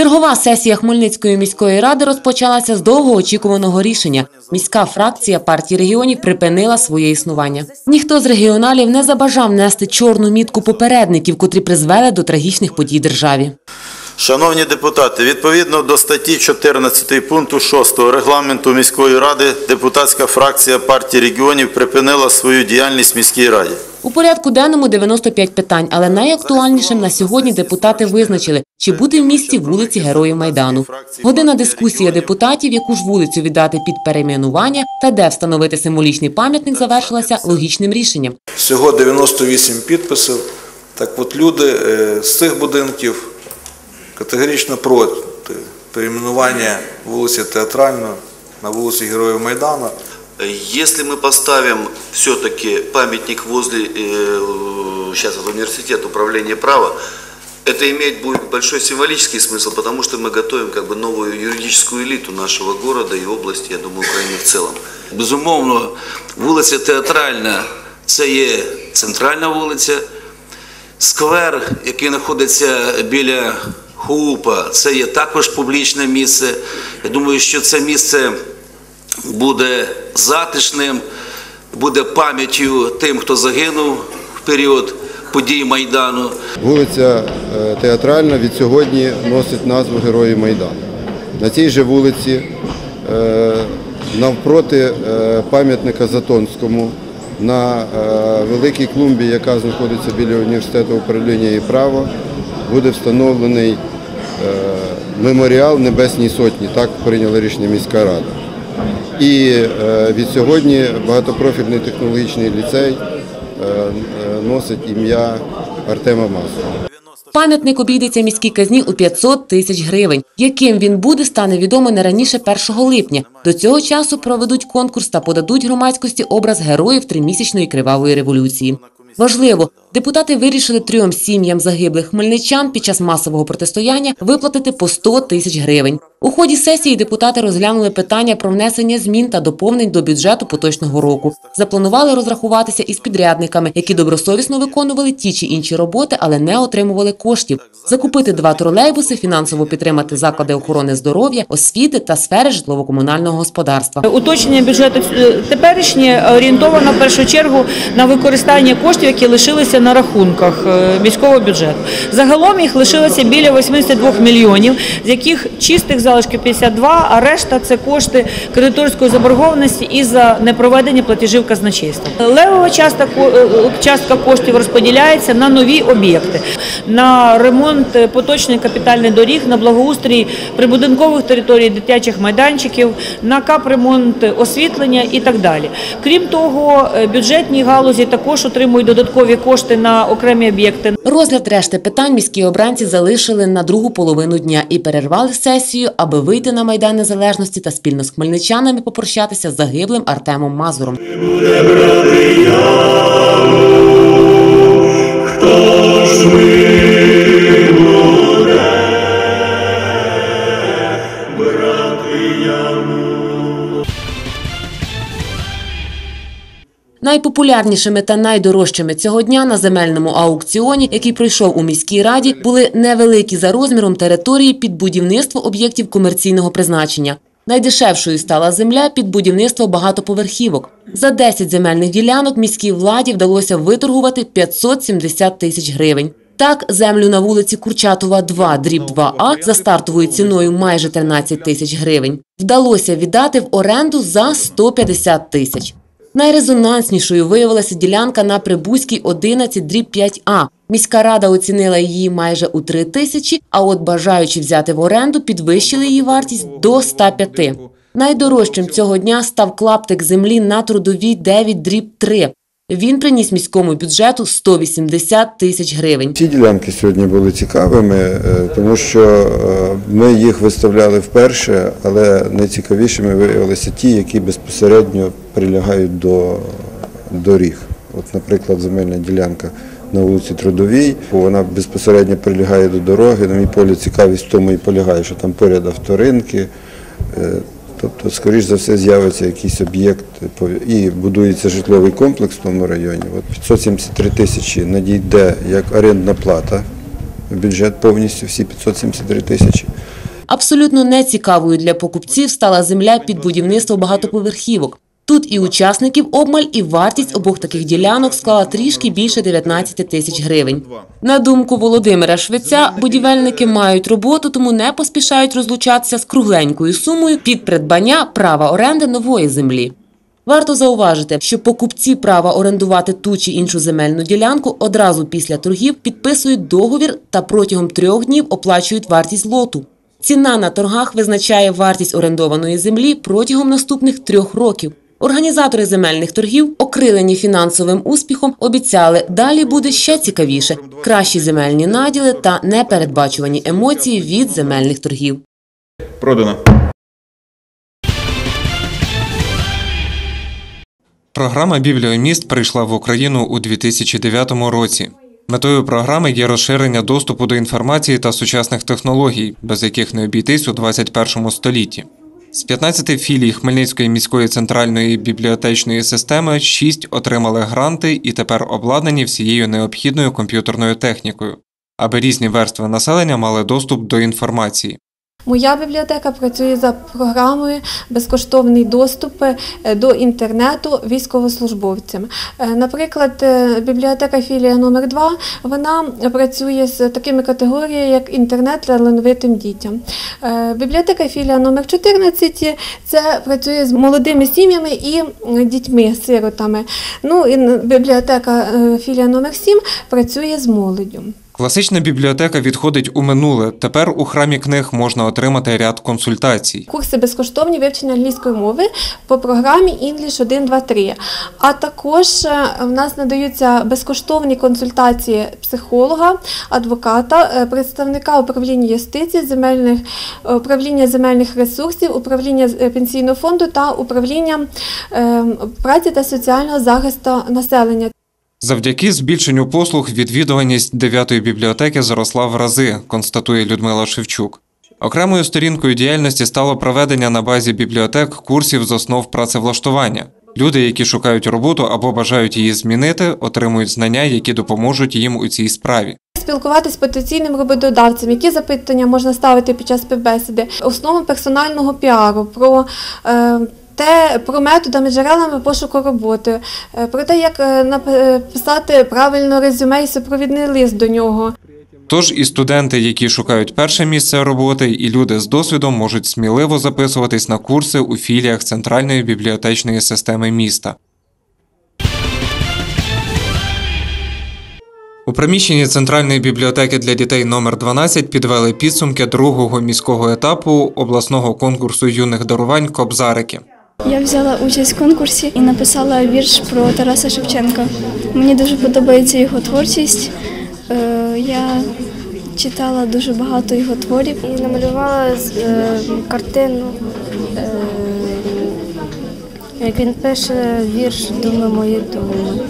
Чергова сесія Хмельницької міської ради розпочалася з довгоочікуваного рішення. Міська фракція партії регіонів припинила своє існування. Ніхто з регіоналів не забажав нести чорну мітку попередників, котрі призвели до трагічних подій державі. Шановні депутати, відповідно до статті 14 пункту 6 регламенту міської ради, депутатська фракція партії регіонів припинила свою діяльність в міській раді. У порядку денному 95 питань, але найактуальнішим на сьогодні депутати визначили, чи буде в місті вулиці Героїв Майдану. Година дискусії депутатів, яку ж вулицю віддати під перейменування та де встановити символічний пам'ятник, завершилася логічним рішенням. Всього 98 підписів. Так от люди е, з цих будинків категорично проти перейменування вулиці Театральної на вулиці Героїв Майдану. Если мы поставим все-таки памятник возле э, сейчас вот университета управления права, это имеет будет большой символический смысл, потому что мы готовим как бы новую юридическую элиту нашего города и области, я думаю, Украины в целом. Безумовно, вулиця Театральна це є центральна вулиця. Сквер, який знаходиться біля ХУПа, це є також публічне місце. Я думаю, що це місце буде затишним, буде пам'яттю тим, хто загинув в період подій Майдану. Вулиця е, Театральна від сьогодні носить назву Герої Майдану. На цій же вулиці, е, навпроти е, пам'ятника Затонському, на великій клумбі, яка знаходиться біля університету управління і права, буде встановлений меморіал Небесній Сотні. Так прийняла рішення міська рада. І від сьогодні багатопрофільний технологічний ліцей носить ім'я Артема Маслова. Пам'ятник обійдеться міській казні у 500 тисяч гривень. Яким він буде, стане відомо не раніше 1 липня. До цього часу проведуть конкурс та подадуть громадськості образ героїв тримісячної кривавої революції. Важливо, депутати вирішили трьом сім'ям загиблих хмельничан під час масового протистояння виплатити по 100 тисяч гривень. У ході сесії депутати розглянули питання про внесення змін та доповнень до бюджету поточного року. Запланували розрахуватися із підрядниками, які добросовісно виконували ті чи інші роботи, але не отримували коштів. Закупити два тролейбуси, фінансово підтримати заклади охорони здоров'я, освіти та сфери житлово-комунального господарства. Уточнення бюджету е, теперішнє орієнтовано в першу чергу на використання коштів, які лишилися на рахунках е, міського бюджету. Загалом їх лишилося біля 82 мільйонів, з яких чистих залишків 52, а решта це кошти кредиторської заборгованості і за непроведення платежів казначейства. Левова частка, ко- е, частка коштів розподіляється на нові об'єкти, на ремонт е, поточний капітальний доріг, на благоустрій прибудинкових територій, дитячих майданчиків, на капремонт освітлення і так далі. Крім того, е, бюджетні галузі також отримують додаткові кошти на окремі об'єкти. Розгляд решти питань міські обранці залишили на другу половину дня і перервали сесію, аби вийти на майдан незалежності та спільно з хмельничанами попрощатися з загиблим Артемом Мазуром. Найпопулярнішими та найдорожчими цього дня на земельному аукціоні, який пройшов у міській раді, були невеликі за розміром території під будівництво об'єктів комерційного призначення. Найдешевшою стала земля під будівництво багатоповерхівок. За 10 земельних ділянок міській владі вдалося виторгувати 570 тисяч гривень. Так, землю на вулиці Курчатова 2, дріб 2А за стартовою ціною майже 13 тисяч гривень вдалося віддати в оренду за 150 тисяч. Найрезонанснішою виявилася ділянка на Прибузькій 11 дріб 5А. Міська рада оцінила її майже у 3 тисячі, а от бажаючи взяти в оренду, підвищили її вартість до 105. Найдорожчим цього дня став клаптик землі на трудовій 9 дріб 3. Він приніс міському бюджету 180 тисяч гривень. Ці ділянки сьогодні були цікавими, е, тому що е, ми їх виставляли вперше, але найцікавішими виявилися ті, які безпосередньо прилягають до доріг. От, наприклад, земельна ділянка на вулиці Трудовій, вона безпосередньо прилягає до дороги. На мій полі цікавість в тому і полягає, що там поряд авторинки. Тобто, скоріш за все, з'явиться якийсь об'єкт і будується житловий комплекс в тому районі. От 573 тисячі надійде як орендна плата в бюджет повністю всі 573 тисячі. Абсолютно нецікавою для покупців стала земля під будівництво багатоповерхівок. Тут і учасників обмаль, і вартість обох таких ділянок склала трішки більше 19 тисяч гривень. На думку Володимира Швеця, будівельники мають роботу, тому не поспішають розлучатися з кругленькою сумою під придбання права оренди нової землі. Варто зауважити, що покупці права орендувати ту чи іншу земельну ділянку одразу після торгів підписують договір та протягом трьох днів оплачують вартість лоту. Ціна на торгах визначає вартість орендованої землі протягом наступних трьох років. Організатори земельних торгів, окрилені фінансовим успіхом, обіцяли, далі буде ще цікавіше: кращі земельні наділи та непередбачувані емоції від земельних торгів. Продано. Програма «Бібліоміст» прийшла в Україну у 2009 році. Метою програми є розширення доступу до інформації та сучасних технологій, без яких не обійтись у 21 столітті. З 15 філій Хмельницької міської центральної бібліотечної системи 6 отримали гранти і тепер обладнані всією необхідною комп'ютерною технікою, аби різні верстви населення мали доступ до інформації. Моя бібліотека працює за програмою безкоштовний доступ е, до інтернету військовослужбовцям. Е, Наприклад, е, бібліотека філія номер 2 вона працює з такими категоріями, як інтернет талановитим дітям. Бібліотека філія номер 14 це працює з молодими сім'ями і дітьми-сиротами. Ну і бібліотека філія номер 7 працює з молоддю. Класична бібліотека відходить у минуле. Тепер у храмі книг можна отримати ряд консультацій. Курси безкоштовні вивчення англійської мови по програмі English 1, 2, 3. А також е, в нас надаються безкоштовні консультації психолога, адвоката, е, представника управління юстиції, земельних е, управління земельних ресурсів, управління пенсійного фонду та управління е, праці та соціального захисту населення. Завдяки збільшенню послуг відвідуваність дев'ятої бібліотеки зросла в рази, констатує Людмила Шевчук. Окремою сторінкою діяльності стало проведення на базі бібліотек курсів з основ працевлаштування. Люди, які шукають роботу або бажають її змінити, отримують знання, які допоможуть їм у цій справі. Спілкуватися з потенційним роботодавцем, які запитання можна ставити під час співбесіди, основи персонального піару, про е, те, про методами, джерелами пошуку роботи, е, про те, як е, написати правильно резюме і супровідний лист до нього. Тож і студенти, які шукають перше місце роботи, і люди з досвідом можуть сміливо записуватись на курси у філіях центральної бібліотечної системи міста. У приміщенні Центральної бібліотеки для дітей номер 12 підвели підсумки другого міського етапу обласного конкурсу юних дарувань Кобзарики. Я взяла участь в конкурсі і написала вірш про Тараса Шевченка. Мені дуже подобається його творчість. Е, Я читала дуже багато його творів. І намалювала е, картину, е, як він пише вірш Думи мої думи.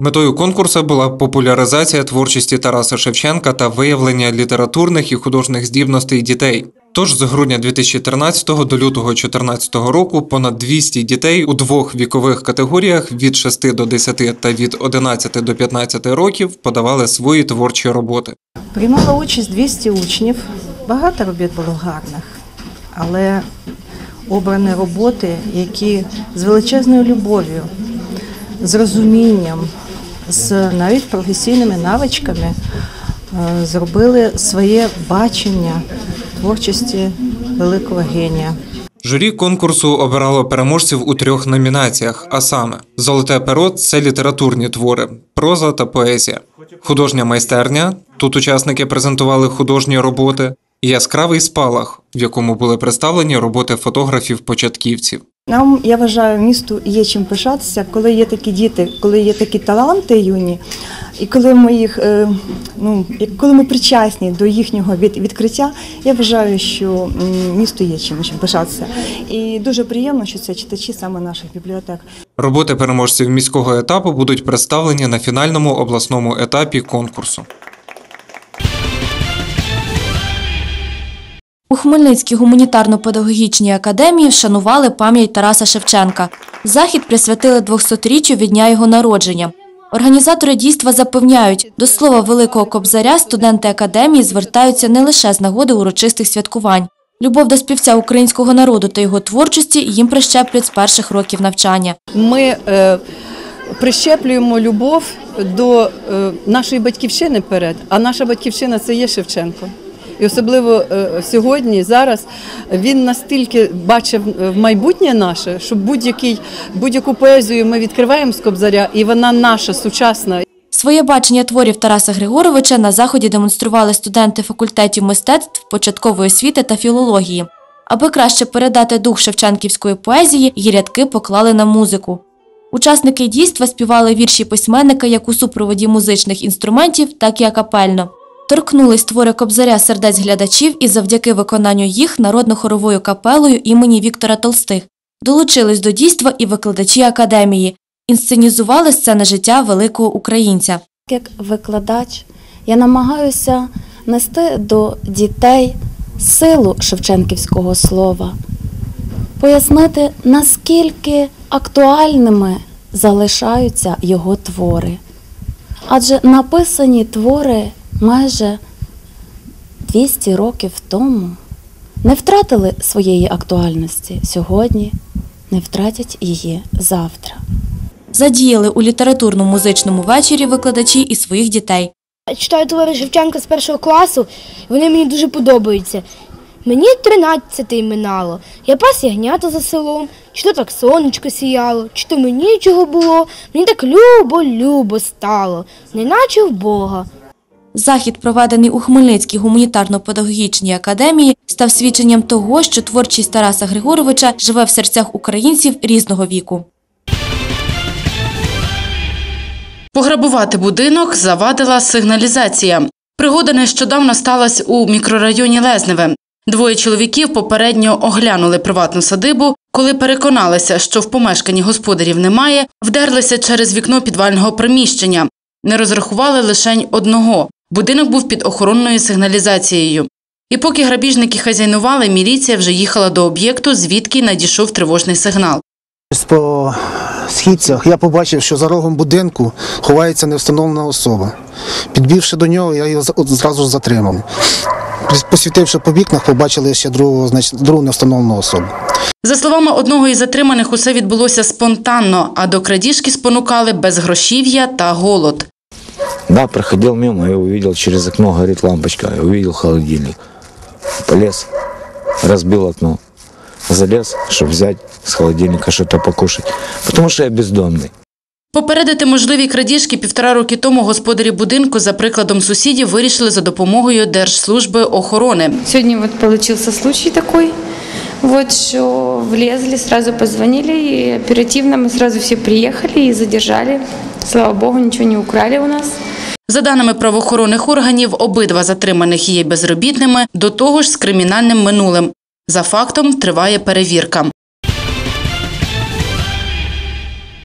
Метою конкурсу була популяризація творчості Тараса Шевченка та виявлення літературних і художніх здібностей дітей. Тож з грудня 2013 до лютого 2014 року понад 200 дітей у двох вікових категоріях від 6 до 10 та від 11 до 15 років подавали свої творчі роботи. Приймало участь 200 учнів. Багато робіт було гарних, але обрані роботи, які з величезною любов'ю, з розумінням, з навіть професійними навичками е, зробили своє бачення творчості великого генія. Журі конкурсу обирало переможців у трьох номінаціях, а саме: Золоте перо це літературні твори, проза та поезія, художня майстерня. Тут учасники презентували художні роботи, і яскравий спалах, в якому були представлені роботи фотографів-початківців. Нам, я вважаю, місту є чим пишатися, коли є такі діти, коли є такі таланти юні, і коли ми їх, е, ну, коли ми причасні до їхнього від, відкриття, я вважаю, що місту є чим, чим пишатися. І дуже приємно, що це читачі саме наших бібліотек. Роботи переможців міського етапу будуть представлені на фінальному обласному етапі конкурсу. У Хмельницькій гуманітарно-педагогічній академії вшанували пам'ять Тараса Шевченка. Захід присвятили 200-річчю від дня його народження. Організатори дійства запевняють, до слова Великого Кобзаря студенти академії звертаються не лише з нагоди урочистих святкувань. Любов до співця українського народу та його творчості їм прищеплюють з перших років навчання. Ми е, прищеплюємо любов до е, нашої батьківщини перед, а наша батьківщина це є Шевченко. І особливо е, сьогодні, зараз він настільки бачив е, в майбутнє наше, що будь-який будь-яку поезію ми відкриваємо з Кобзаря, і вона наша сучасна. Своє бачення творів Тараса Григоровича на заході демонстрували студенти факультетів мистецтв, початкової освіти та філології. Аби краще передати дух шевченківської поезії, її рядки поклали на музику. Учасники дійства співали вірші письменника як у супроводі музичних інструментів, так і акапельно. Торкнулись твори Кобзаря сердець глядачів і завдяки виконанню їх народно-хоровою капелою імені Віктора Толстих. Долучились до дійства і викладачі академії. Інсценізували сцени життя великого українця. Як викладач я намагаюся нести до дітей силу шевченківського слова, пояснити, наскільки актуальними залишаються його твори. Адже написані твори майже 200 років тому не втратили своєї актуальності сьогодні, не втратять її завтра. Задіяли у літературно-музичному вечорі викладачі і своїх дітей. Читаю твори Шевченка з першого класу, вони мені дуже подобаються. Мені 13 минало. Я пас ягнята за селом, чи то так сонечко сіяло, чи то мені чого було. Мені так любо-любо стало, неначе в Бога. Захід, проведений у Хмельницькій гуманітарно-педагогічній академії, став свідченням того, що творчість Тараса Григоровича живе в серцях українців різного віку. Пограбувати будинок завадила сигналізація. Пригода нещодавно сталася у мікрорайоні Лезневе. Двоє чоловіків попередньо оглянули приватну садибу. Коли переконалися, що в помешканні господарів немає, вдерлися через вікно підвального приміщення. Не розрахували лишень одного. Будинок був під охоронною сигналізацією. І поки грабіжники хазяйнували, міліція вже їхала до об'єкту, звідки надійшов тривожний сигнал. По східцях я побачив, що за рогом будинку ховається невстановлена особа. Підбігши до нього, я його зразу затримав. Посвітивши по вікнах, побачили ще другого, значить, другу невстановлену особу. За словами одного із затриманих, усе відбулося спонтанно, а до крадіжки спонукали безгрошів'я та голод. Да, проходил мимо и увидел через окно горит лампочка, и увидел холодильник. Полез, разбил окно, залез, чтобы взять с холодильника что-то покушать, потому что я бездомный. Попередити можливі крадіжки півтора роки тому господарі будинку, за прикладом сусідів, вирішили за допомогою Держслужби охорони. Сегодня вот получился случай такой, вот что влезли, сразу позвонили, и оперативно мы сразу все приехали и задержали. Слава богу, ничего не украли у нас. За даними правоохоронних органів, обидва затриманих є безробітними, до того ж з кримінальним минулим. За фактом триває перевірка.